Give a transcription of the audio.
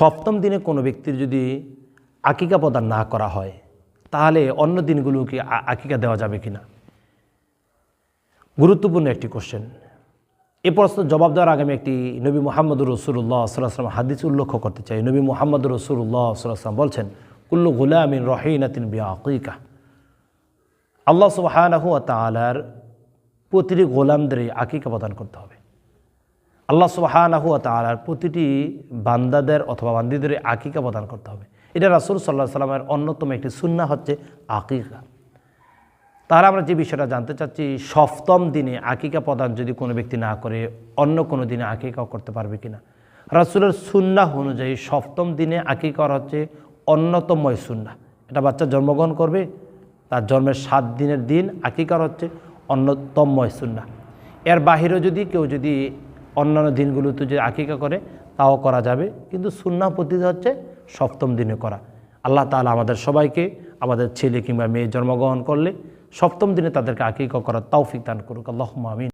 সপ্তম দিনে কোনো ব্যক্তির যদি আকিকা প্রদান না করা হয়, তাহলে অন্য দিনগুলো কি আকিকা দেওয়া যাবে কিনা গুরুত্বপূর্ণ একটি কোশ্চেন এ প্রশ্ন জবাব দেওয়ার আগে আমি একটি নবী মোহাম্মদ রসুল্লাহ সাল্লাম হাদিস উল্লেখ করতে চাই। নবী মোহাম্মদ রসুল্লাহ সাল্লাম বলছেন, কুল্লু গুলামিন রহিনাতিন বিয়া আকিকা আল্লাহ তালার প্রতিটি গোলামদের আকিকা প্রদান করতে হবে। আল্লাহ সুবাহানাহু তালার প্রতিটি বান্দাদের অথবা বান্দিদের আকিকা প্রদান করতে হবে। এটা রাসুল সাল্লাহ সাল্লামের অন্যতম একটি সুন্না হচ্ছে আকিকা। তাহলে আমরা যে বিষয়টা জানতে চাচ্ছি, সপ্তম দিনে আকিকা প্রদান যদি কোনো ব্যক্তি না করে, অন্য কোনো দিনে আকিকাও করতে পারবে কিনা? রাসুলের সুন্না অনুযায়ী সপ্তম দিনে আকিকার হচ্ছে অন্যতময় সুন্না এটা বাচ্চা জন্মগ্রহণ করবে, তার জন্মের সাত দিনের দিন আকিকার হচ্ছে অন্যতময় সুন্না এর বাহিরেও যদি কেউ যদি অন্যান্য দিনগুলোতে যদি আকিকা করে, তাও করা যাবে। কিন্তু সুন্না পদ্ধতি হচ্ছে সপ্তম দিনে করা। আল্লাহ তালা আমাদের সবাইকে, আমাদের ছেলে কিংবা মেয়ে জন্মগ্রহণ করলে সপ্তম দিনে তাদেরকে আকিকা করার তৌফিক দান করুক। আল্লাহ আমিন।